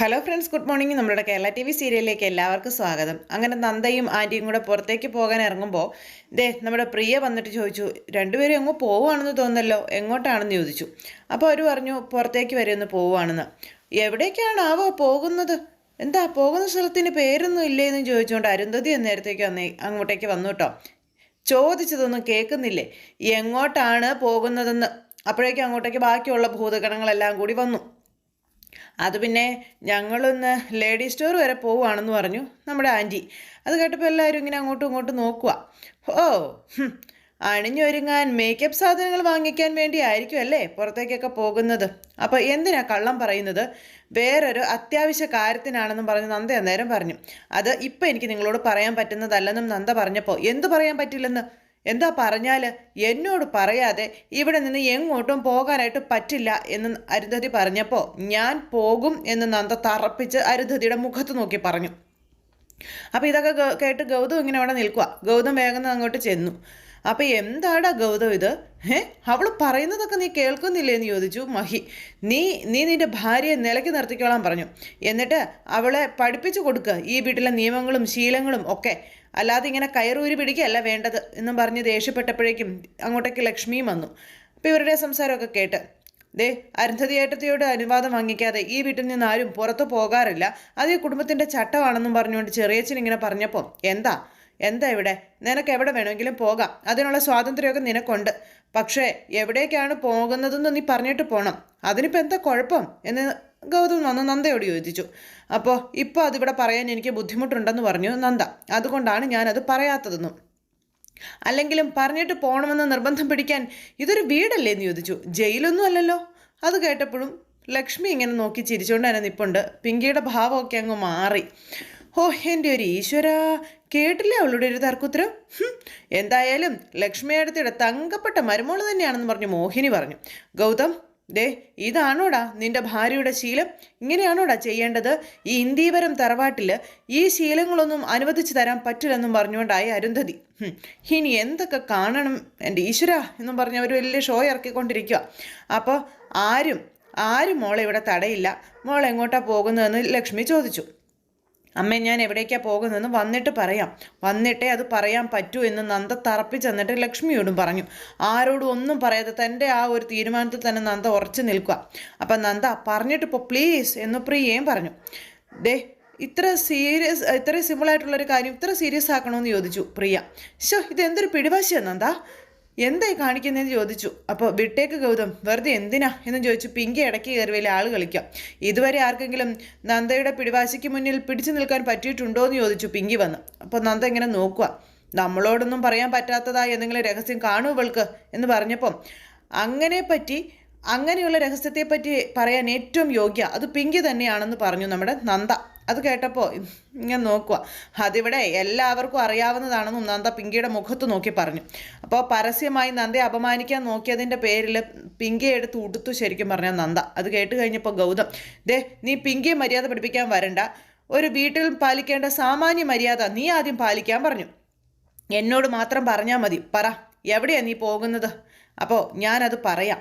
Hello friends good morning നമ്മുടെ Kerala T V സീരിയലിലേക്ക് എല്ലാവർക്കും സ്വാഗതം. അങ്ങനെ നന്ദയും ആന്റിയും കൂടെ പുറത്തേക്ക് പോകാൻ ഇറങ്ങുമ്പോൾ ദേ നമ്മുടെ പ്രിയ വന്നിട്ട് ചോദിച്ചു രണ്ടുപേരും എങ്ങോ പോവുകയാണെന്ന് തോന്നല്ലോ എങ്ങോട്ടാണെന്ന് ചോദിച്ചു. അപ്പോൾ അവർ പറഞ്ഞു പുറത്തേക്ക് വരെ ഒന്ന് പോവുകയാണെന്ന്. എവിടേക്കാണാവോ പോകുന്നത്? എന്താ പോകുന്ന സ്ഥലത്തിന് പേരൊന്നും ഇല്ലേന്ന് ചോദിച്ചുകൊണ്ട് അരുന്ധതി നേരത്തേക്ക് വന്നേ അങ്ങോട്ടേക്ക് വന്നു കേട്ടോ ചോദിച്ചതൊന്നും കേൾക്കുന്നില്ലേ? എങ്ങോട്ടാണ് പോകുന്നതെന്ന്? അപ്പോഴേക്കും അങ്ങോട്ടേക്ക് ബാക്കിയുള്ള ഭൂതഗണങ്ങളെല്ലാം കൂടി വന്നു. അത് പിന്നെ ഞങ്ങളൊന്ന് ലേഡി സ്റ്റോർ വരെ പോവുകയാണെന്ന് പറഞ്ഞു നമ്മുടെ ആന്റി. അത് കേട്ടപ്പോൾ എല്ലാവരും ഇങ്ങനെ അങ്ങോട്ടും ഇങ്ങോട്ടും നോക്കുക ഓ അണിഞ്ഞൊരുങ്ങാൻ മേക്കപ്പ് സാധനങ്ങൾ വാങ്ങിക്കാൻ വേണ്ടി ആയിരിക്കും അല്ലേ പുറത്തേക്കൊക്കെ പോകുന്നത്? അപ്പോൾ എന്തിനാ കള്ളം പറയുന്നത്? വേറൊരു അത്യാവശ്യ കാര്യത്തിനാണെന്നും പറഞ്ഞ് നന്ദ അന്നേരം പറഞ്ഞു. അത് ഇപ്പം എനിക്ക് നിങ്ങളോട് പറയാൻ പറ്റുന്നതല്ലെന്നും നന്ദ പറഞ്ഞപ്പോൾ എന്ത് പറയാൻ പറ്റില്ലെന്ന്? എന്താ പറഞ്ഞാൽ എന്നോട് പറയാതെ ഇവിടെ നിന്ന് എങ്ങോട്ടും പോകാനായിട്ട് പറ്റില്ല എന്ന് അരുന്ധതി പറഞ്ഞപ്പോൾ ഞാൻ പോകും എന്ന് നന്ദ തറപ്പിച്ച് അരുന്ധതിയുടെ മുഖത്ത് നോക്കി പറഞ്ഞു. അപ്പോൾ ഇതൊക്കെ കേട്ട് ഗൗതം ഇങ്ങനെ അവിടെ നിൽക്കുക ഗൗതം വേഗം അങ്ങോട്ട് ചെന്നു. അപ്പോൾ എന്താടാ ഗൗതം ഇത്? ഏ അവൾ പറയുന്നതൊക്കെ നീ കേൾക്കുന്നില്ലേ എന്ന് ചോദിച്ചു മഹി. നീ നീ നിന്റെ ഭാര്യയെ നിലയ്ക്ക് നിർത്തിക്കോളാൻ പറഞ്ഞു. എന്നിട്ട് അവളെ പഠിപ്പിച്ചു കൊടുക്കുക ഈ വീട്ടിലെ നിയമങ്ങളും ശീലങ്ങളും ഒക്കെ. അല്ലാതെ ഇങ്ങനെ കയറൂരി പിടിക്കുകയല്ല വേണ്ടത് എന്നും പറഞ്ഞ് ദേഷ്യപ്പെട്ടപ്പോഴേക്കും അങ്ങോട്ടേക്ക് ലക്ഷ്മിയും വന്നു. അപ്പോൾ ഇവരുടെ സംസാരമൊക്കെ കേട്ട് ദേ അരുന്ധതി അനുവാദം വാങ്ങിക്കാതെ ഈ വീട്ടിൽ നിന്ന് ആരും പുറത്തു പോകാറില്ല. അത് ഈ കുടുംബത്തിന്റെ ചട്ടമാണെന്നും പറഞ്ഞുകൊണ്ട് ചെറിയച്ഛൻ ഇങ്ങനെ പറഞ്ഞപ്പോൾ എന്താ? എന്താ ഇവിടെ? നിനക്ക് എവിടെ വേണമെങ്കിലും പോകാം. അതിനുള്ള സ്വാതന്ത്ര്യമൊക്കെ നിനക്കുണ്ട്. പക്ഷേ എവിടേക്കാണ് പോകുന്നതെന്ന് നീ പറഞ്ഞിട്ട് പോകണം അതിനിപ്പോൾ എന്താ കുഴപ്പം? എന്ന് ഗൗതം വന്ന് നന്ദയോട് ചോദിച്ചു. അപ്പോൾ ഇപ്പോൾ അതിവിടെ പറയാൻ എനിക്ക് ബുദ്ധിമുട്ടുണ്ടെന്ന് പറഞ്ഞു നന്ദ. അതുകൊണ്ടാണ് ഞാനത് പറയാത്തതെന്നും. അല്ലെങ്കിലും പറഞ്ഞിട്ട് പോകണമെന്ന് നിർബന്ധം പിടിക്കാൻ ഇതൊരു വീടല്ലേ എന്ന് ചോദിച്ചു. ജയിലൊന്നും അല്ലല്ലോ. അത് കേട്ടപ്പോഴും ലക്ഷ്മി ഇങ്ങനെ നോക്കി ചിരിച്ചുകൊണ്ട് തന്നെ നിപ്പുണ്ട്. പിങ്കിയുടെ ഭാവമൊക്കെ അങ്ങ് മാറി. ഓ എന്റെ ഒരു ഈശ്വര. കേട്ടില്ലേ അവളുടെ ഒരു തർക്കുത്തരം? എന്തായാലും ലക്ഷ്മിയുടെ തങ്കപ്പെട്ട മരുമോൾ തന്നെയാണെന്ന് പറഞ്ഞു മോഹിനി പറഞ്ഞു. ഗൗതം ദേ ഇതാണോടാ നിന്റെ ഭാര്യയുടെ ശീലം? ഇങ്ങനെയാണോടാ ചെയ്യേണ്ടത്? ഈ ഇന്ദീപരം തറവാട്ടിൽ ഈ ശീലങ്ങളൊന്നും അനുവദിച്ചു തരാൻ പറ്റില്ലെന്നും പറഞ്ഞുകൊണ്ടായി അരുന്ധതി. ഇനി എന്തൊക്കെ കാണണം എന്റെ ഈശ്വര എന്നും പറഞ്ഞ് അവർ വലിയ ഷോ ഇറക്കിക്കൊണ്ടിരിക്കുക അപ്പോൾ ആരും ആരും മോളെ ഇവിടെ തടയില്ല. മോൾ എങ്ങോട്ടാ പോകുന്നതെന്ന് ലക്ഷ്മി ചോദിച്ചു. അമ്മ ഞാൻ എവിടേക്കാണ് പോകുന്നതെന്ന് വന്നിട്ട് പറയാം. വന്നിട്ടേ അത് പറയാൻ പറ്റൂ എന്ന് നന്ദ തറപ്പിച്ചെന്നിട്ട് ലക്ഷ്മിയോടും പറഞ്ഞു. ആരോടും ഒന്നും പറയാതെ തന്റെ ആ ഒരു തീരുമാനത്തിൽ തന്നെ നന്ദ ഉറച്ചു നിൽക്കുക. അപ്പം നന്ദ പറഞ്ഞിട്ട് ഇപ്പോൾ പ്ലീസ് എന്ന് പ്രിയയും പറഞ്ഞു. ദേ ഇത്ര സീരിയസ് ഇത്ര സിമ്പിളായിട്ടുള്ളൊരു കാര്യം ഇത്ര സീരിയസ് ആക്കണമെന്ന് ചോദിച്ചു പ്രിയ. ഷോ ഇത് എന്തൊരു പിടിവാശിയാണ് നന്ദ? എന്തായി കാണിക്കുന്നതെന്ന് ചോദിച്ചു. അപ്പോൾ വിട്ടേക്ക് ഗൗതം വെറുതെ എന്തിനാ? എന്ന് ചോദിച്ചു. പിങ്കി ഇടയ്ക്ക് കയറിവയിലെ ആൾ കളിക്കാം. ഇതുവരെ ആർക്കെങ്കിലും നന്ദയുടെ പിടിവാശിക്ക് മുന്നിൽ പിടിച്ചു നിൽക്കാൻ പറ്റിയിട്ടുണ്ടോ എന്ന് ചോദിച്ചു പിങ്കി വന്ന്. അപ്പോൾ നന്ദ ഇങ്ങനെ നോക്കുക നമ്മളോടൊന്നും പറയാൻ പറ്റാത്തതായ എന്തെങ്കിലും രഹസ്യം കാണൂ ഇവൾക്ക് എന്ന് പറഞ്ഞപ്പം അങ്ങനെ പറ്റി അങ്ങനെയുള്ള രഹസ്യത്തെപ്പറ്റി പറയാൻ ഏറ്റവും യോഗ്യ അത് പിങ്കി തന്നെയാണെന്ന് പറഞ്ഞു നമ്മുടെ നന്ദ. അത് കേട്ടപ്പോൾ ഇങ്ങനെ നോക്കുക അതിവിടെ എല്ലാവർക്കും അറിയാവുന്നതാണെന്നും നന്ദ പിങ്കിയുടെ മുഖത്ത് നോക്കി പറഞ്ഞു. അപ്പോൾ പരസ്യമായി നന്ദയെ അപമാനിക്കാൻ നോക്കിയതിന്റെ പേരിൽ പിങ്കിയെ എടുത്ത് ഉടുത്തു ശരിക്കും പറഞ്ഞ നന്ദ. അത് കേട്ട് കഴിഞ്ഞപ്പോൾ ഗൗതം ദേ നീ പിങ്കിയെ മര്യാദ പഠിപ്പിക്കാൻ വരണ്ട. ഒരു വീട്ടിൽ പാലിക്കേണ്ട സാമാന്യ മര്യാദ നീ ആദ്യം പാലിക്കാൻ പറഞ്ഞു. എന്നോട് മാത്രം പറഞ്ഞാൽ മതി. പറ എവിടെയാ നീ പോകുന്നത്? അപ്പോൾ ഞാനത് പറയാം.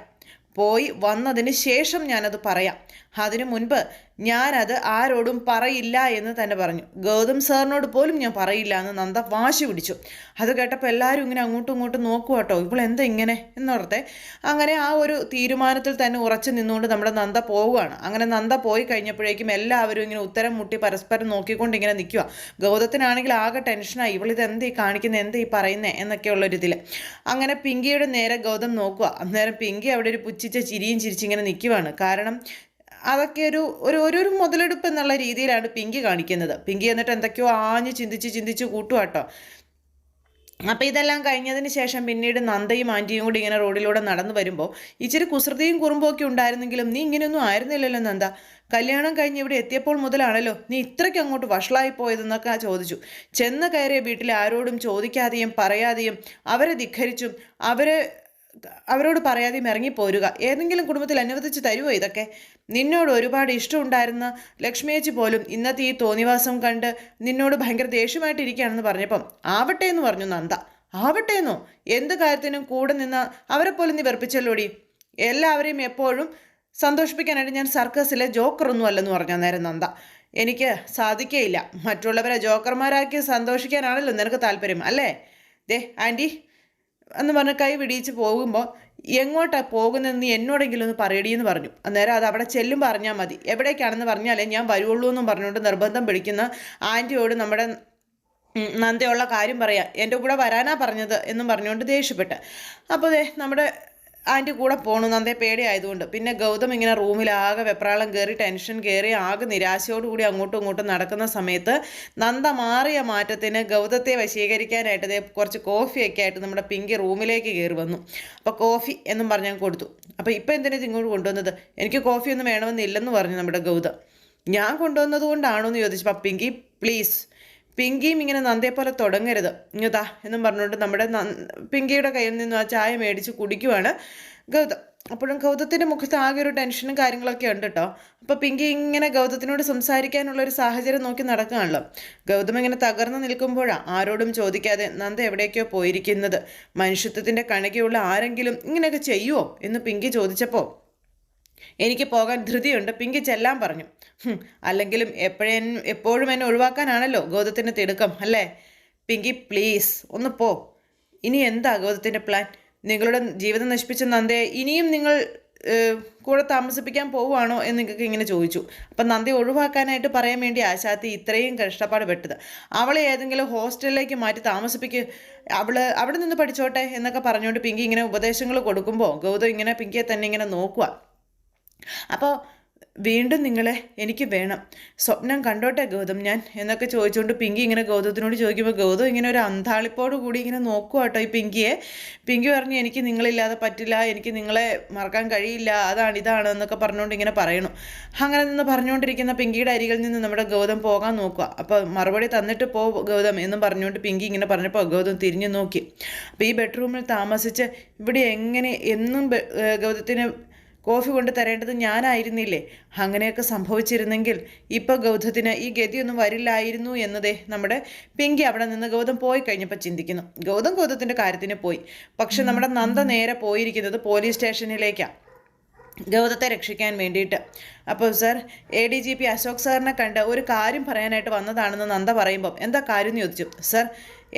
പോയി വന്നതിന് ശേഷം ഞാനത് പറയാം. അതിനു മുൻപ് ഞാനത് ആരോടും പറയില്ല എന്ന് തന്നെ പറഞ്ഞു. ഗൗതം സാറിനോട് പോലും ഞാൻ പറയില്ല എന്ന് നന്ദ വാശി പിടിച്ചു. അത് കേട്ടപ്പോൾ എല്ലാവരും ഇങ്ങനെ അങ്ങോട്ടും ഇങ്ങോട്ടും നോക്കുക കേട്ടോ. എന്താ ഇങ്ങനെ എന്നോർത്തെ അങ്ങനെ ആ ഒരു തീരുമാനത്തിൽ തന്നെ ഉറച്ചു നിന്നുകൊണ്ട് നമ്മുടെ നന്ദ പോവുകയാണ്. അങ്ങനെ നന്ദ പോയി കഴിഞ്ഞപ്പോഴേക്കും എല്ലാവരും ഇങ്ങനെ ഉത്തരം മുട്ടി പരസ്പരം നോക്കിക്കൊണ്ട് ഇങ്ങനെ നിൽക്കുക. ഗൗതത്തിനാണെങ്കിൽ ആകെ ടെൻഷനായി ഇവളിത് എന്ത് കാണിക്കുന്നത് എന്ത് പറയുന്നത് എന്നൊക്കെയുള്ളൊരിതിൽ അങ്ങനെ പിങ്കിയുടെ നേരെ ഗൗതം നോക്കുക. അന്നേരം പിങ്കി അവിടെ ഒരു പുച്ഛിച്ച ചിരിയും ചിരിച്ചിങ്ങനെ നിൽക്കുവാണ്. കാരണം അതൊക്കെ ഒരു ഒരു ഒരു മുതലെടുപ്പ് എന്നുള്ള രീതിയിലാണ് പിങ്കി കാണിക്കുന്നത്. പിങ്കി എന്നിട്ട് എന്തൊക്കെയോ ആഞ്ഞ് ചിന്തിച്ച് ചിന്തിച്ച് കൂട്ടുവാട്ടോ അപ്പോൾ ഇതെല്ലാം കഴിഞ്ഞതിന് ശേഷം പിന്നീട് നന്ദയും ആന്റിയും കൂടി ഇങ്ങനെ റോഡിലൂടെ നടന്നു വരുമ്പോൾ ഇച്ചിരി കുസൃതിയും കുറുമ്പും ഒക്കെ ഉണ്ടായിരുന്നെങ്കിലും നീ ഇങ്ങനെയൊന്നും ആയിരുന്നില്ലല്ലോ നന്ദ. കല്യാണം കഴിഞ്ഞ് ഇവിടെ എത്തിയപ്പോൾ മുതലാണല്ലോ നീ ഇത്രയ്ക്ക് അങ്ങോട്ട് വഷളായി പോയതെന്നൊക്കെ ചോദിച്ചു. ചെന്ന് കയറിയ വീട്ടിൽ ആരോടും ചോദിക്കാതെയും പറയാതെയും അവരെ ധിഖരിച്ചും അവരെ അവരോട് പറയാതെയും ഇറങ്ങിപ്പോരുക. ഏതെങ്കിലും കുടുംബത്തിൽ അനുവദിച്ച് തരുമോ ഇതൊക്കെ? നിന്നോട് ഒരുപാട് ഇഷ്ടമുണ്ടായിരുന്ന ലക്ഷ്മിയേച്ചി പോലും ഇന്നത്തെ ഈ തോന്നിവാസം കണ്ട് നിന്നോട് ഭയങ്കര ദേഷ്യമായിട്ടിരിക്കുകയാണെന്ന് പറഞ്ഞപ്പം ആവട്ടെ എന്ന് പറഞ്ഞു നന്ദ. ആവട്ടെ എന്നോ? എന്ത് കാര്യത്തിനും കൂടെ നിന്ന് അവരെ പോലും നീ വെറുപ്പിച്ചല്ലോടി? എല്ലാവരെയും എപ്പോഴും സന്തോഷിപ്പിക്കാനായിട്ട് ഞാൻ സർക്കസിലെ ജോക്കറൊന്നും അല്ലെന്ന് പറഞ്ഞു അന്നേരം നന്ദ. എനിക്ക് സാധിക്കേയില്ല. മറ്റുള്ളവരെ ജോക്കർമാരാക്കി സന്തോഷിക്കാനാണല്ലോ നിനക്ക് താല്പര്യം അല്ലേ? ദേ ആന്റി എന്ന് പറഞ്ഞ് കൈ വിടിയിച്ച് പോകുമ്പോൾ എങ്ങോട്ടാണ് പോകുന്നതെന്ന് എന്നോടെങ്കിലും ഒന്ന് പറയടി എന്ന് പറഞ്ഞു. അന്നേരം അത് അവിടെ ചെല്ലും പറഞ്ഞാൽ മതി. എവിടേക്കാണെന്ന് പറഞ്ഞാലേ ഞാൻ വരുള്ളൂ എന്നും പറഞ്ഞുകൊണ്ട് നിർബന്ധം പിടിക്കുന്ന ആന്റിയോട് നമ്മുടെ നന്ദയുള്ള കാര്യം പറയാം. എന്റെ കൂടെ വരാനാ പറഞ്ഞത് എന്നും പറഞ്ഞുകൊണ്ട് ദേഷ്യപ്പെട്ട്. അപ്പോൾ നമ്മുടെ ആന്റി കൂടെ പോകണം നന്നേ പേടിയായതുകൊണ്ട്. പിന്നെ ഗൗതം ഇങ്ങനെ റൂമിലാകെ വെപ്രാളം കയറി ടെൻഷൻ കയറി ആകെ നിരാശയോടുകൂടി അങ്ങോട്ടും ഇങ്ങോട്ടും നടക്കുന്ന സമയത്ത് നന്ദ മാറിയ മാറ്റത്തിന് ഗൗതത്തെ വശീകരിക്കാനായിട്ട് ദേ കുറച്ച് കോഫിയൊക്കെ ആയിട്ട് നമ്മുടെ പിങ്കി റൂമിലേക്ക് കയറി വന്നു. അപ്പോൾ കോഫി എന്നും പറഞ്ഞ് ഞാൻ കൊടുത്തു. അപ്പോൾ ഇപ്പോൾ എന്തിനാണ് ഇങ്ങോട്ട് കൊണ്ടുവന്നത്? എനിക്ക് കോഫി ഒന്നും വേണമെന്നില്ലെന്ന് പറഞ്ഞു നമ്മുടെ ഗൗതം. ഞാൻ കൊണ്ടുവന്നത് കൊണ്ടാണോ എന്ന് ചോദിച്ചപ്പോൾ പിങ്കി പ്ലീസ്. പിങ്കിയും ഇങ്ങനെ നന്ദയെ പോലെ തുടങ്ങരുത്. ഇങ്ങതാ എന്നും പറഞ്ഞുകൊണ്ട് നമ്മുടെ പിങ്കിയുടെ കയ്യിൽ നിന്നും ആ ചായ മേടിച്ച് കുടിക്കുവാണ് ഗൗതം. അപ്പോഴും ഗൗതത്തിന്റെ മുഖത്ത് ആകെ ഒരു ടെൻഷനും കാര്യങ്ങളൊക്കെ ഉണ്ട് കേട്ടോ അപ്പോൾ പിങ്കി ഇങ്ങനെ ഗൗതത്തിനോട് സംസാരിക്കാനുള്ള ഒരു സാഹചര്യം നോക്കി നടക്കുകയാണല്ലോ ഗൗതം ഇങ്ങനെ തകർന്നു നിൽക്കുമ്പോഴാണ് ആരോടും ചോദിക്കാതെ നന്ദ എവിടേക്കോ പോയിരിക്കുന്നത്. മനുഷ്യത്വത്തിന്റെ കണക്കെയുള്ള ആരെങ്കിലും ഇങ്ങനെയൊക്കെ ചെയ്യുമോ എന്ന് പിങ്കി ചോദിച്ചപ്പോൾ എനിക്ക് പോകാൻ ധൃതിയുണ്ട്. പിങ്കി ചെല്ലാൻ പറഞ്ഞു. അല്ലെങ്കിലും എപ്പോഴേ എപ്പോഴും എന്നെ ഒഴിവാക്കാനാണല്ലോ ഗൗതത്തിന്റെ തിടുക്കം അല്ലേ? പിങ്കി പ്ലീസ് ഒന്ന് പോ. ഇനി എന്താ ഗൗതത്തിന്റെ പ്ലാൻ? നിങ്ങളുടെ ജീവിതം നശിപ്പിച്ച നന്ദയെ ഇനിയും നിങ്ങൾ കൂടെ താമസിപ്പിക്കാൻ പോവുകയാണോ എന്ന് നിങ്ങൾക്ക് ഇങ്ങനെ ചോദിച്ചു. അപ്പം നന്ദി ഒഴിവാക്കാനായിട്ട് പറയാൻ വേണ്ടി ആശാത്തി ഇത്രയും കഷ്ടപ്പാട് പെട്ടത്. അവളെ ഏതെങ്കിലും ഹോസ്റ്റലിലേക്ക് മാറ്റി താമസിപ്പിക്കുക അവൾ അവിടെ നിന്ന് പഠിച്ചോട്ടെ എന്നൊക്കെ പറഞ്ഞുകൊണ്ട് പിങ്കി ഇങ്ങനെ ഉപദേശങ്ങൾ കൊടുക്കുമ്പോൾ ഗൗതം ഇങ്ങനെ പിങ്കിയെ തന്നെ ഇങ്ങനെ നോക്കുക. അപ്പോൾ വീണ്ടും നിങ്ങളെ എനിക്ക് വേണം. സ്വപ്നം കണ്ടോട്ടെ ഗൗതം ഞാൻ? എന്നൊക്കെ ചോദിച്ചുകൊണ്ട് പിങ്കി ഇങ്ങനെ ഗൗതത്തിനോട് ചോദിക്കുമ്പോൾ ഗൗതം ഇങ്ങനെ ഒരു അന്താളിപ്പോട് കൂടി ഇങ്ങനെ നോക്കുക കേട്ടോ ഈ പിങ്കിയെ. പിങ്കി പറഞ്ഞു എനിക്ക് നിങ്ങളില്ലാതെ പറ്റില്ല. എനിക്ക് നിങ്ങളെ മറക്കാൻ കഴിയില്ല. അതാണ് ഇതാണ് എന്നൊക്കെ പറഞ്ഞുകൊണ്ട് ഇങ്ങനെ പറയണു. അങ്ങനെ നിന്ന് പറഞ്ഞുകൊണ്ടിരിക്കുന്ന പിങ്കിയുടെ അരികിൽ നിന്ന് നമ്മുടെ ഗൗതം പോകാൻ നോക്കുക അപ്പോൾ മറുപടി തന്നിട്ട് പോ ഗൗതം എന്നും പറഞ്ഞുകൊണ്ട് പിങ്കി ഇങ്ങനെ പറഞ്ഞപ്പോൾ ഗൗതം തിരിഞ്ഞു നോക്കി. അപ്പോൾ ഈ ബെഡ്റൂമിൽ താമസിച്ച് ഇവിടെ എങ്ങനെ എന്നും ഗൗതത്തിന് കോഫി കൊണ്ട് തരേണ്ടത് ഞാനായിരുന്നില്ലേ? അങ്ങനെയൊക്കെ സംഭവിച്ചിരുന്നെങ്കിൽ ഇപ്പോൾ ഗൗതത്തിന് ഈ ഗതിയൊന്നും വരില്ലായിരുന്നു എന്നതേ നമ്മുടെ പിങ്കി അവിടെ നിന്ന് ഗൗതം പോയി കഴിഞ്ഞപ്പോൾ ചിന്തിക്കുന്നു. ഗൗതം ഗൗതത്തിന്റെ കാര്യത്തിന് പോയി. പക്ഷെ നമ്മുടെ നന്ദ നേരെ പോയിരിക്കുന്നത് പോലീസ് സ്റ്റേഷനിലേക്കാണ് ഗൗതത്തെ രക്ഷിക്കാൻ വേണ്ടിയിട്ട്. അപ്പോൾ sir A D G P Ashok സാറിനെ കണ്ട് ഒരു കാര്യം പറയാനായിട്ട് വന്നതാണെന്ന് നന്ദ പറയുമ്പം എന്താ കാര്യം എന്ന് ചോദിച്ചു. സർ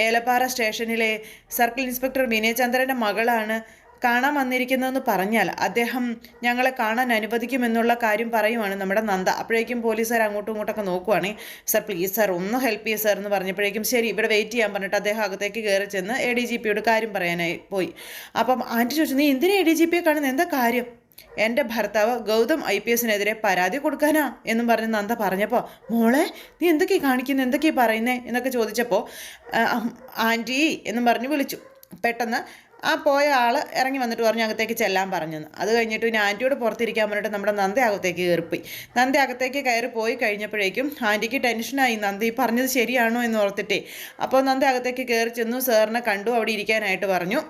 ഏലപ്പാറ സ്റ്റേഷനിലെ സർക്കിൾ ഇൻസ്പെക്ടർ വിനയചന്ദ്രന്റെ മകളാണ് കാണാൻ വന്നിരിക്കുന്നതെന്ന് പറഞ്ഞാൽ അദ്ദേഹം ഞങ്ങളെ കാണാൻ അനുവദിക്കുമെന്നുള്ള കാര്യം പറയുവാണ് നമ്മുടെ നന്ദ. അപ്പോഴേക്കും പോലീസുകാർ അങ്ങോട്ടും ഇങ്ങോട്ടൊക്കെ നോക്കുവാണേ സർ പ്ലീസ് സർ ഒന്ന് ഹെൽപ്പ് ചെയ്യ സർ എന്ന് പറഞ്ഞപ്പോഴേക്കും ശരി ഇവിടെ വെയിറ്റ് ചെയ്യാൻ പറഞ്ഞിട്ട് അദ്ദേഹം അകത്തേക്ക് കയറി ചെന്ന് എ ഡി ജി പിയോട് കാര്യം പറയാനായി പോയി. അപ്പം ആന്റി ചോദിച്ചു നീ എന്തിനാ എ ഡി ജി പിയെ കാണുന്നത് എന്താ കാര്യം? എന്റെ ഭർത്താവ് ഗൗതം ഐ പി എസിനെതിരെ പരാതി കൊടുക്കാനാ? എന്നും പറഞ്ഞ് നന്ദ പറഞ്ഞപ്പോൾ മോളെ നീ എന്തൊക്കെയാണ് കാണിക്കുന്നത് എന്തൊക്കെയാണ് പറയുന്നത് എന്നൊക്കെ ചോദിച്ചപ്പോൾ ആന്റി എന്നും പറഞ്ഞ് വിളിച്ചു. പെട്ടെന്ന് ആ പോയ ആൾ ഇറങ്ങി വന്നിട്ട് പറഞ്ഞു അകത്തേക്ക് ചെല്ലാൻ പറഞ്ഞു അത് കഴിഞ്ഞിട്ട് പിന്നെ ആന്റിയോട് പുറത്തിരിക്കാൻ പറഞ്ഞിട്ട് നമ്മുടെ നന്ദ അകത്തേക്ക് കയറിപ്പോയി. നന്ദ അകത്തേക്ക് കയറി പോയി കഴിഞ്ഞപ്പോഴേക്കും ആന്റിക്ക് ടെൻഷനായി നന്ദ പറഞ്ഞത് ശരിയാണോ? എന്ന് ഓർത്തിട്ടേ. അപ്പോൾ നന്ദ അകത്തേക്ക് കയറി ചെന്നു സാറിനെ കണ്ടു അവിടെ ഇരിക്കാനായിട്ട് പറഞ്ഞു.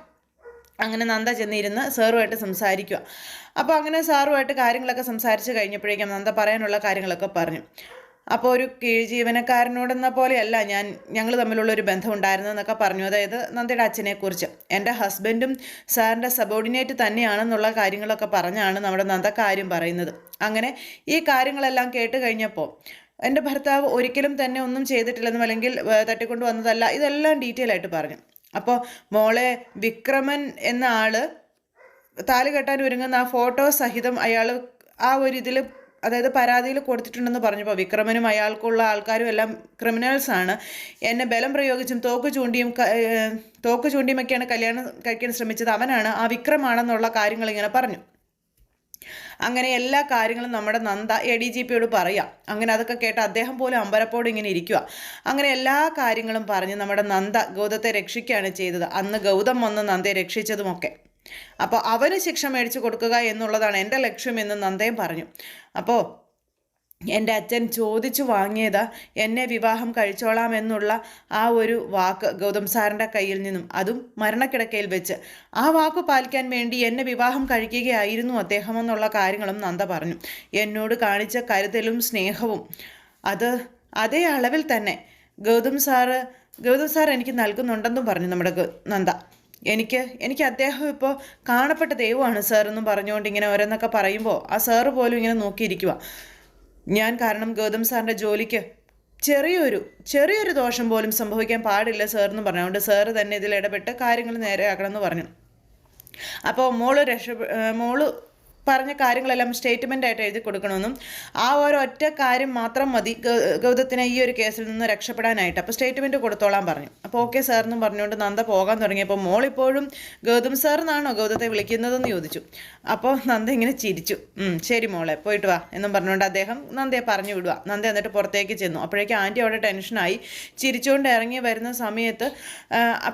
അങ്ങനെ നന്ദ ചെന്നിരുന്ന് സാറുമായിട്ട് സംസാരിക്കുക അപ്പോൾ അങ്ങനെ സാറുമായിട്ട് കാര്യങ്ങളൊക്കെ സംസാരിച്ച് കഴിഞ്ഞപ്പോഴേക്കും നന്ദ പറയാനുള്ള കാര്യങ്ങളൊക്കെ പറഞ്ഞു. അപ്പോൾ ഒരു കീഴ് ജീവനക്കാരനോടെന്ന പോലെയല്ല ഞാൻ ഞങ്ങൾ തമ്മിലുള്ള ഒരു ബന്ധം ഉണ്ടായിരുന്നതെന്നൊക്കെ പറഞ്ഞു. അതായത് നന്ദയുടെ അച്ഛനെക്കുറിച്ച് എന്റെ ഹസ്ബൻഡും സാറിന്റെ സബോർഡിനേറ്റ് തന്നെയാണെന്നുള്ള കാര്യങ്ങളൊക്കെ പറഞ്ഞാണ് നമ്മുടെ നന്ദ കാര്യം പറയുന്നത്. അങ്ങനെ ഈ കാര്യങ്ങളെല്ലാം കേട്ട് കഴിഞ്ഞപ്പോൾ എന്റെ ഭർത്താവ് ഒരിക്കലും തന്നെ ഒന്നും ചെയ്തിട്ടില്ലെന്നും അല്ലെങ്കിൽ തട്ടിക്കൊണ്ട് വന്നതല്ല ഇതെല്ലാം ഡീറ്റെയിൽ ആയിട്ട് പറഞ്ഞു. അപ്പോൾ മോളെ വിക്രമൻ എന്ന ആൾ താലുകെട്ടാൻ ഒരുങ്ങുന്ന ആ ഫോട്ടോ സഹിതം അയാൾ ആ ഒരു ഇതിൽ അതായത് പരാതിയിൽ കൊടുത്തിട്ടുണ്ടെന്ന് പറഞ്ഞപ്പോൾ വിക്രമനും അയാൾക്കുള്ള ആൾക്കാരും എല്ലാം ക്രിമിനൽസ് ആണ്. എന്നെ ബലം പ്രയോഗിച്ചും തോക്ക് ചൂണ്ടിയും തോക്ക് ചൂണ്ടിയുമൊക്കെയാണ് കല്യാണം കഴിക്കാൻ ശ്രമിച്ചത്. അവനാണ് ആ വിക്രമാണെന്നുള്ള കാര്യങ്ങൾ ഇങ്ങനെ പറഞ്ഞു. അങ്ങനെ എല്ലാ കാര്യങ്ങളും നമ്മുടെ നന്ദ എ ഡി ജി പിയോട് പറയാം. അങ്ങനെ അതൊക്കെ കേട്ട് അദ്ദേഹം പോലും അമ്പലപ്പോട് ഇങ്ങനെ ഇരിക്കുക അങ്ങനെ എല്ലാ കാര്യങ്ങളും പറഞ്ഞ് നമ്മുടെ നന്ദ ഗൗതത്തെ രക്ഷിക്കുകയാണ് ചെയ്തത്. അന്ന് ഗൗതം വന്ന് നന്ദയെ രക്ഷിച്ചതുമൊക്കെ. അപ്പോൾ അവന് ശിക്ഷ മേടിച്ചു കൊടുക്കുക എന്നുള്ളതാണ് എന്റെ ലക്ഷ്യമെന്ന് നന്ദയും പറഞ്ഞു. അപ്പോൾ എന്റെ അച്ഛൻ ചോദിച്ചു വാങ്ങിയത് എന്നെ വിവാഹം കഴിച്ചോളാമെന്നുള്ള ആ ഒരു വാക്ക് ഗൗതം സാറിന്റെ കയ്യിൽ നിന്നും അതും മരണക്കിടക്കയിൽ വെച്ച്. ആ വാക്ക് പാലിക്കാൻ വേണ്ടി എന്നെ വിവാഹം കഴിക്കുകയായിരുന്നു അദ്ദേഹം എന്നുള്ള കാര്യങ്ങളും നന്ദ പറഞ്ഞു. എന്നോട് കാണിച്ച കരുതലും സ്നേഹവും അത് അതേ അളവിൽ തന്നെ ഗൗതം സാറ് ഗൗതം സാർ എനിക്ക് നൽകുന്നുണ്ടെന്നും പറഞ്ഞു നമ്മുടെ നന്ദ. എനിക്ക് എനിക്ക് അദ്ദേഹം ഇപ്പോൾ കാണപ്പെട്ട ദൈവമാണ് സാർ എന്നും പറഞ്ഞുകൊണ്ട് ഇങ്ങനെ ഓരോന്നൊക്കെ പറയുമ്പോൾ ആ സാറ് പോലും ഇങ്ങനെ നോക്കിയിരിക്കുക ഞാൻ കാരണം ഗൗതം സാറിന്റെ ജോലിക്ക് ചെറിയൊരു ചെറിയൊരു ദോഷം പോലും സംഭവിക്കാൻ പാടില്ല സാർ എന്ന് പറഞ്ഞുകൊണ്ട് സാറ് തന്നെ ഇതിൽ ഇടപെട്ട് കാര്യങ്ങൾ നേരെയാക്കണമെന്ന് പറഞ്ഞു. അപ്പോൾ മോൾ രക്ഷ മോൾ പറഞ്ഞ കാര്യങ്ങളെല്ലാം സ്റ്റേറ്റ്മെന്റ് ആയിട്ട് എഴുതി കൊടുക്കണമെന്നും ആ ഒരൊറ്റ കാര്യം മാത്രം മതി ഗൗതത്തിനെ ഈ ഒരു കേസിൽ നിന്ന് രക്ഷപ്പെടാനായിട്ട്. അപ്പോൾ സ്റ്റേറ്റ്മെന്റ് കൊടുത്തോളാൻ പറഞ്ഞു. അപ്പോൾ ഓക്കെ സാർ എന്നും പറഞ്ഞുകൊണ്ട് നന്ദ പോകാൻ തുടങ്ങിയപ്പോൾ മോളിപ്പോഴും ഗൗതം സാർ എന്നാണോ ഗൗതത്തെ വിളിക്കുന്നതെന്ന് ചോദിച്ചു. അപ്പോൾ നന്ദ ഇങ്ങനെ ചിരിച്ചു. ശരി മോളെ പോയിട്ട് വാ എന്നും പറഞ്ഞുകൊണ്ട് അദ്ദേഹം നന്ദയെ പറഞ്ഞു വിടുക നന്ദ എന്നിട്ട് പുറത്തേക്ക് ചെന്നു. അപ്പോഴേക്കും ആന്റി അവിടെ ടെൻഷനായി ചിരിച്ചുകൊണ്ട് ഇറങ്ങി വരുന്ന സമയത്ത്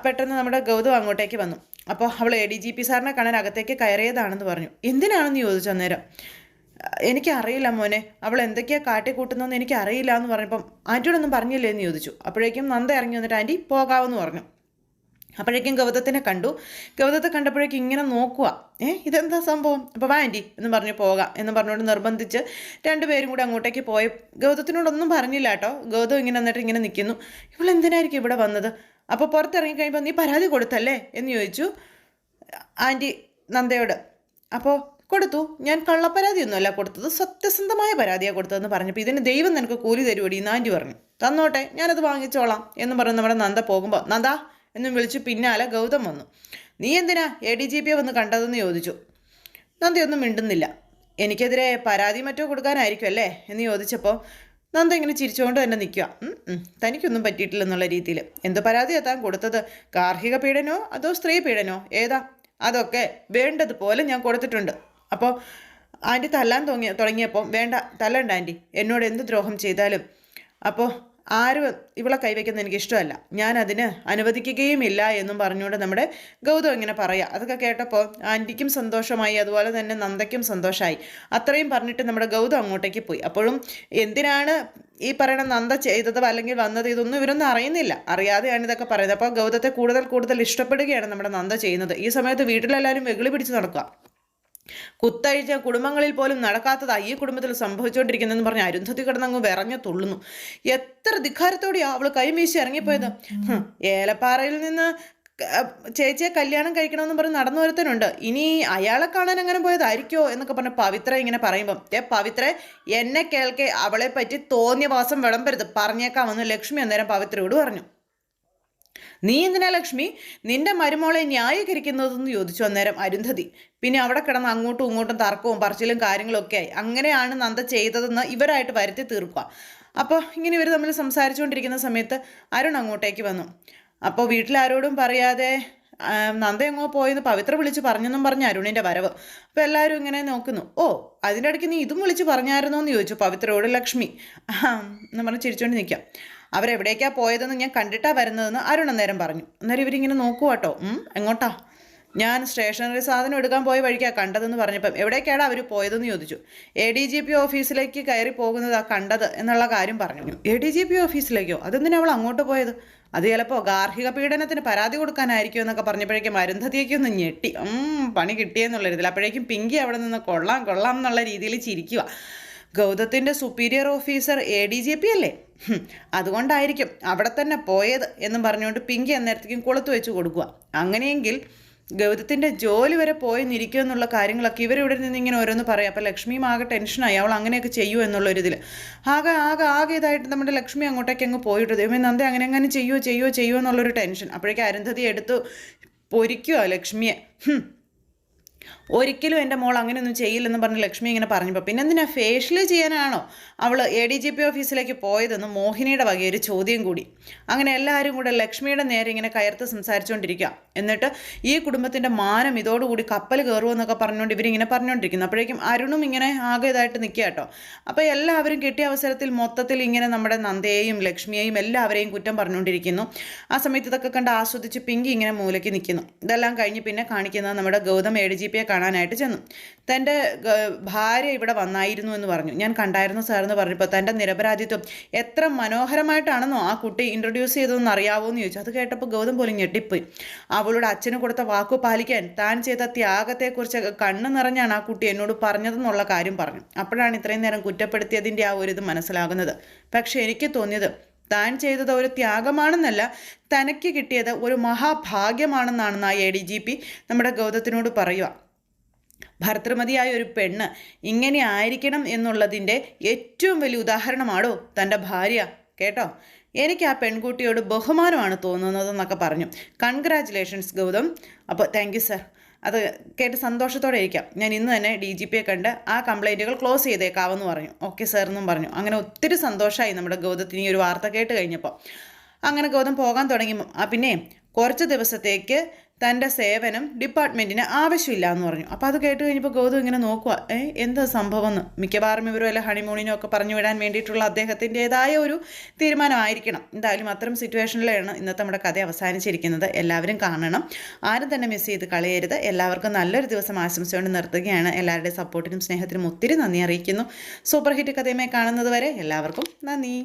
പെട്ടെന്ന് നമ്മുടെ ഗൗതം അങ്ങോട്ടേക്ക് വന്നു. അപ്പോൾ അവൾ എ ഡി ജി പി സാറിനെ കാണാൻ അകത്തേക്ക് കയറിയതാണെന്ന് പറഞ്ഞു. എന്തിനാണെന്ന് ചോദിച്ചു അന്നേരം? എനിക്കറിയില്ല മോനെ. അവൾ എന്തൊക്കെയാണ് കാട്ടിക്കൂട്ടുന്നതെന്ന് എനിക്കറിയില്ല എന്ന് പറഞ്ഞപ്പം ആന്റിയോടൊന്നും പറഞ്ഞില്ലേ എന്ന് ചോദിച്ചു. അപ്പോഴേക്കും നന്ദ ഇറങ്ങി വന്നിട്ട് ആന്റി പോകാമെന്ന് പറഞ്ഞു. അപ്പോഴേക്കും ഗൗതത്തിനെ കണ്ടു. ഗൗതത്തെ കണ്ടപ്പോഴേക്കും ഇങ്ങനെ നോക്കുക ഏ ഇതെന്താ സംഭവം? അപ്പോൾ വാ ആന്റി എന്ന് പറഞ്ഞ് പോകാം എന്ന് പറഞ്ഞുകൊണ്ട് നിർബന്ധിച്ച് രണ്ടുപേരും കൂടി അങ്ങോട്ടേക്ക് പോയി. ഗൗതത്തിനോടൊന്നും പറഞ്ഞില്ല കേട്ടോ. ഗൗതം ഇങ്ങനെ എന്നിട്ട് ഇങ്ങനെ നിൽക്കുന്നു. ഇവൾ എന്തിനായിരിക്കും ഇവിടെ വന്നത്? അപ്പോൾ പുറത്തിറങ്ങി കഴിയുമ്പോൾ നീ പരാതി കൊടുത്തല്ലേ? എന്ന് ചോദിച്ചു. ആന്റി നന്ദയോട് അപ്പോൾ കൊടുത്തു. ഞാൻ കള്ളപ്പരാതിയൊന്നുമല്ല കൊടുത്തത്. സത്യസന്ധമായ പരാതിയാണ് കൊടുത്തതെന്ന് പറഞ്ഞപ്പോൾ ഇതിന് ദൈവം നിനക്ക് കൂലി തരുവടി എന്ന് ആന്റി പറഞ്ഞു. തന്നോട്ടെ ഞാനത് വാങ്ങിച്ചോളാം എന്ന് പറഞ്ഞ് നമ്മുടെ നന്ദ പോകുമ്പോൾ നന്ദ എന്നും വിളിച്ച് പിന്നാലെ ഗൗതം വന്നു. നീ എന്തിനാ എ ഡി ജി പിയെ വന്ന് കണ്ടതെന്ന് ചോദിച്ചു. നന്ദിയൊന്നും മിണ്ടുന്നില്ല. എനിക്കെതിരെ പരാതി മറ്റോ കൊടുക്കാനായിരിക്കും അല്ലേ എന്ന് ചോദിച്ചപ്പോൾ നന്ദ ഇങ്ങനെ ചിരിച്ചുകൊണ്ട് തന്നെ നിൽക്കുക തനിക്കൊന്നും പറ്റിയിട്ടില്ലെന്നുള്ള രീതിയിൽ എന്ത് പരാതിയാ താൻ കൊടുത്തത്. ഗാർഹിക പീഡനോ അതോ സ്ത്രീ പീഡനോ? ഏതാ? അതൊക്കെ വേണ്ടതുപോലെ ഞാൻ കൊടുത്തിട്ടുണ്ട്. അപ്പോൾ ആന്റി തല്ലാൻ തുടങ്ങിയ തുടങ്ങിയപ്പോൾ വേണ്ട തല്ലണ്ട ആന്റി എന്നോട് എന്ത് ദ്രോഹം ചെയ്താലും. അപ്പോൾ ആരും ഇവളെ കൈവയ്ക്കുന്നത് എനിക്ക് ഇഷ്ടമല്ല ഞാൻ അതിന് അനുവദിക്കുകയുമില്ല എന്നും പറഞ്ഞുകൊണ്ട് നമ്മുടെ ഗൗതം ഇങ്ങനെ പറയാം. അതൊക്കെ കേട്ടപ്പോൾ ആന്റിക്കും സന്തോഷമായി അതുപോലെ തന്നെ നന്ദയ്ക്കും സന്തോഷമായി അത്രയും പറഞ്ഞിട്ട് നമ്മുടെ ഗൗതം അങ്ങോട്ടേക്ക് പോയി. അപ്പോഴും എന്തിനാണ് ഈ പറയണ നന്ദ ചെയ്തത് അല്ലെങ്കിൽ വന്നത് ഇതൊന്നും ഇവരൊന്നും അറിയുന്നില്ല. അറിയാതെയാണ് ഇതൊക്കെ പറയുന്നത്. അപ്പോൾ ഗൗതത്തെ കൂടുതൽ കൂടുതൽ ഇഷ്ടപ്പെടുകയാണ് നമ്മുടെ നന്ദ ചെയ്യുന്നത്. ഈ സമയത്ത് വീട്ടിലെല്ലാവരും വെകിളി പിടിച്ച് നടക്കുക. കുത്തഴിച്ച കുടുംബങ്ങളിൽ പോലും നടക്കാത്തതായി ഈ കുടുംബത്തിൽ സംഭവിച്ചുകൊണ്ടിരിക്കുന്നതെന്ന് പറഞ്ഞ് അരുന്ധതി കിടന്നങ്ങ് വിറഞ്ഞു തുള്ളുന്നു. എത്ര ധിക്കാരത്തോടെയാ അവൾ കൈവീശി ഇറങ്ങിപ്പോയത്? ഏലപ്പാറയിൽ നിന്ന് ചേച്ചിയെ കല്യാണം കഴിക്കണമെന്ന് പറഞ്ഞ് നടന്നു വരുത്തനുണ്ട് ഇനി അയാളെ കാണാൻ അങ്ങനെ പോയതായിരിക്കോ എന്നൊക്കെ പറഞ്ഞ് പവിത്ര ഇങ്ങനെ പറയുമ്പം ഏ പവിത്ര എന്നെ കേൾക്കെ അവളെ പറ്റി തോന്നിയ വാസം വിളമ്പരുത്. പറഞ്ഞേക്കാമെന്ന് ലക്ഷ്മി അന്നേരം പവിത്രയോട് പറഞ്ഞു. നീ എന്തിനാ ലക്ഷ്മി? നിന്റെ മരുമോളെ ന്യായീകരിക്കുന്നതെന്ന് ചോദിച്ചു അന്നേരം അരുന്ധതി. പിന്നെ അവിടെ കിടന്ന് അങ്ങോട്ടും ഇങ്ങോട്ടും തർക്കവും പറച്ചിലും കാര്യങ്ങളൊക്കെ ആയി അങ്ങനെയാണ് നന്ദ ചെയ്തതെന്ന് ഇവരായിട്ട് വരുത്തി തീർക്കുക. അപ്പോൾ ഇങ്ങനെ ഇവർ തമ്മിൽ സംസാരിച്ചുകൊണ്ടിരിക്കുന്ന സമയത്ത് അരുൺ അങ്ങോട്ടേക്ക് വന്നു. അപ്പോൾ വീട്ടിലാരോടും പറയാതെ നന്ദ എങ്ങോ പോയെന്ന് പവിത്ര വിളിച്ച് പറഞ്ഞെന്നും പറഞ്ഞു അരുണിന്റെ വരവ്. അപ്പോൾ എല്ലാവരും ഇങ്ങനെ നോക്കുന്നു. ഓ അതിന്റെ ഇടയ്ക്ക് നീ ഇതും വിളിച്ച് പറഞ്ഞായിരുന്നോ എന്ന് ചോദിച്ചു പവിത്രയോട് ലക്ഷ്മി. എന്ന് പറഞ്ഞ് ചിരിച്ചുകൊണ്ട് നിൽക്കാം. അവരെവിടേക്കാ പോയതെന്ന് ഞാൻ കണ്ടിട്ടാ വരുന്നതെന്ന് അരുൺ അന്നേരം പറഞ്ഞു. അന്നേരം ഇവരിങ്ങനെ നോക്കുവാട്ടോ എങ്ങോട്ടാ? ഞാൻ സ്റ്റേഷനറി സാധനം എടുക്കാൻ പോയ വഴിക്കാണ് കണ്ടതെന്ന് പറഞ്ഞപ്പം എവിടേക്കാണ് അവർ പോയതെന്ന് ചോദിച്ചു. എ ഡി ജി പി ഓഫീസിലേക്ക് കയറി പോകുന്നതാ കണ്ടത് എന്നുള്ള കാര്യം പറഞ്ഞു. എ ഡി ജി പി ഓഫീസിലേക്കോ? അതെന്തിനാ അവൾ അങ്ങോട്ട് പോയത്? അത് ചിലപ്പോൾ ഗാർഹിക പീഡനത്തിന് പരാതി കൊടുക്കാനായിരിക്കും എന്നൊക്കെ പറഞ്ഞപ്പോഴേക്കും അരുന്ധതിയൊക്കെ ഒന്ന് ഞെട്ടി. പണി കിട്ടിയെന്നുള്ള രീതിയിൽ. അപ്പോഴേക്കും പിങ്കി അവിടെ നിന്ന് കൊള്ളാം കൊള്ളാം എന്നുള്ള രീതിയിൽ ചിരിക്കുക ഗൗതത്തിന്റെ superior officer A D G P അല്ലേ? അതുകൊണ്ടായിരിക്കും അവിടെ തന്നെ പോയത് എന്നും പറഞ്ഞുകൊണ്ട് പിങ്കി അന്നേരത്തേക്കും കൊളുത്തു വെച്ച് കൊടുക്കുക. അങ്ങനെയെങ്കിൽ ഗൗതത്തിന്റെ ജോലി വരെ പോയി നിരിക്കുക എന്നുള്ള കാര്യങ്ങളൊക്കെ ഇവരിവിടെ നിന്ന് ഇങ്ങനെ ഓരോന്ന് പറയും. അപ്പോൾ ലക്ഷ്മിയും ആകെ ടെൻഷനായി. അവൾ അങ്ങനെയൊക്കെ ചെയ്യൂ എന്നുള്ളൊരിതിൽ ആകെ ആകെ ആകെ ഇതായിട്ട് നമ്മുടെ ലക്ഷ്മി അങ്ങോട്ടേക്ക് അങ്ങ് പോയിട്ട്? ദൈവമേ നന്ദ അങ്ങനെ അങ്ങനെ ചെയ്യുമോ ചെയ്യുമോ ചെയ്യുമോ എന്നുള്ളൊരു ടെൻഷൻ. അപ്പോഴേക്കും അരുന്ധതി എടുത്ത് പൊരിക്കുക ലക്ഷ്മിയെ. ഒരിക്കലും എന്റെ മോൾ അങ്ങനെയൊന്നും ചെയ്യില്ലെന്ന് പറഞ്ഞ് ലക്ഷ്മി ഇങ്ങനെ പറഞ്ഞപ്പോൾ പിന്നെ എന്തിനാ ഫേഷ്യൽ ചെയ്യാനാണോ അവൾ എ ഡി ജി പി ഓഫീസിലേക്ക് പോയതെന്ന് മോഹിനിയുടെ വകയൊരു ചോദ്യം കൂടി. അങ്ങനെ എല്ലാവരും കൂടെ ലക്ഷ്മിയുടെ നേരെ ഇങ്ങനെ കയർത്ത് സംസാരിച്ചുകൊണ്ടിരിക്കുക. എന്നിട്ട് ഈ കുടുംബത്തിന്റെ മാനം ഇതോടുകൂടി കപ്പൽ കയറുമെന്നൊക്കെ പറഞ്ഞുകൊണ്ട് ഇവരിങ്ങനെ പറഞ്ഞുകൊണ്ടിരിക്കുന്നു. അപ്പോഴേക്കും അരുണും ഇങ്ങനെ ആകെ ഇതായിട്ട് നിൽക്കുക കേട്ടോ. അപ്പോൾ എല്ലാവരും കിട്ടിയ അവസരത്തിൽ മൊത്തത്തിൽ ഇങ്ങനെ നമ്മുടെ നന്ദയെയും ലക്ഷ്മിയെയും എല്ലാവരെയും കുറ്റം പറഞ്ഞുകൊണ്ടിരിക്കുന്നു. ആ സമയത്ത് ഇതൊക്കെ കണ്ട് ആസ്വദിച്ച് പിങ്കി ഇങ്ങനെ മൂലയ്ക്ക് നിൽക്കുന്നു. ഇതെല്ലാം കഴിഞ്ഞ് പിന്നെ കാണിക്കുന്നത് നമ്മുടെ ഗൗതം എ ഡി ജി പിയെ കാണാനായിട്ട് ചെന്നു. തന്റെ ഭാര്യ ഇവിടെ വന്നായിരുന്നു എന്ന് പറഞ്ഞു. ഞാൻ കണ്ടായിരുന്നു സാർ എന്ന് പറഞ്ഞപ്പോൾ തന്റെ നിരപരാധിത്വം എത്ര മനോഹരമായിട്ടാണെന്നോ ആ കുട്ടി ഇൻട്രൊഡ്യൂസ് ചെയ്തതെന്ന് അറിയാവോ എന്ന് ചോദിച്ചു. അത് കേട്ടപ്പോൾ ഗൗതം പോലും ഞെട്ടിപ്പോയി. അവളുടെ അച്ഛന് കൊടുത്ത വാക്ക് പാലിക്കാൻ താൻ ചെയ്ത ത്യാഗത്തെക്കുറിച്ച് കണ്ണ് നിറഞ്ഞാണ് ആ കുട്ടി എന്നോട് പറഞ്ഞതെന്നുള്ള കാര്യം പറഞ്ഞു. അപ്പോഴാണ് ഇത്രയും നേരം കുറ്റപ്പെടുത്തിയതിന്റെ ആ ഒരു ഇത് മനസ്സിലാകുന്നത്. പക്ഷേ എനിക്ക് തോന്നിയത് താൻ ചെയ്തത് ഒരു ത്യാഗമാണെന്നല്ല തനിക്ക് കിട്ടിയത് ഒരു മഹാഭാഗ്യമാണെന്നാണെന്ന് ആ എ ഡി ജി പി നമ്മുടെ ഗൗതത്തിനോട് പറയുക. ഭർത്തൃമതിയായ ഒരു പെണ്ണ് ഇങ്ങനെ ആയിരിക്കണം എന്നുള്ളതിന്റെ ഏറ്റവും വലിയ ഉദാഹരണമാണോ തന്റെ ഭാര്യ കേട്ടോ? എനിക്ക് ആ പെൺകുട്ടിയോട് ബഹുമാനമാണ് തോന്നുന്നതെന്നൊക്കെ പറഞ്ഞു. കൺഗ്രാറ്റുലേഷൻസ് ഗൗതം. അപ്പോൾ താങ്ക് യു സർ അത് കേട്ട് സന്തോഷത്തോടെ ഇരിക്കാം. ഞാൻ ഇന്ന് തന്നെ ഡി ജി പിയെ കണ്ട് ആ കംപ്ലൈന്റുകൾ ക്ലോസ് ചെയ്തേക്കാവെന്ന് പറഞ്ഞു. ഓക്കെ സാർ എന്നും പറഞ്ഞു. അങ്ങനെ ഒത്തിരി സന്തോഷമായി നമ്മുടെ ഗൗതത്തിന് ഈ ഒരു വാർത്ത കേട്ട് കഴിഞ്ഞപ്പോൾ. അങ്ങനെ ഗൗതം പോകാൻ തുടങ്ങി. ആ പിന്നെ കുറച്ച് ദിവസത്തേക്ക് തന്റെ സേവനം ഡിപ്പാർട്ട്മെന്റിന് ആവശ്യമില്ല എന്ന് പറഞ്ഞു. അപ്പോൾ അത് കേട്ട് കഴിഞ്ഞപ്പോൾ ഗൗതം ഇങ്ങനെ നോക്കുക ഏ എന്താ സംഭവം എന്ന് മിക്കവാറും ഇവരും അല്ല ഹണിമൂണിനും ഒക്കെ പറഞ്ഞു വിടാൻ വേണ്ടിയിട്ടുള്ള അദ്ദേഹത്തിന്റെതായ ഒരു തീരുമാനമായിരിക്കണം. എന്തായാലും അത്തരം സിറ്റുവേഷനിലാണ് ഇന്നത്തെ നമ്മുടെ കഥ അവസാനിച്ചിരിക്കുന്നത്. എല്ലാവരും കാണണം. ആരും തന്നെ മിസ് ചെയ്ത് കളയരുത്. എല്ലാവർക്കും നല്ലൊരു ദിവസം ആശംസയോടെ നിർത്തുകയാണ്. എല്ലാവരുടെയും സപ്പോർട്ടിനും സ്നേഹത്തിനും ഒത്തിരി നന്ദി അറിയിക്കുന്നു. സൂപ്പർ ഹിറ്റ് കഥയുമായി കാണുന്നത് വരെ എല്ലാവർക്കും നന്ദി.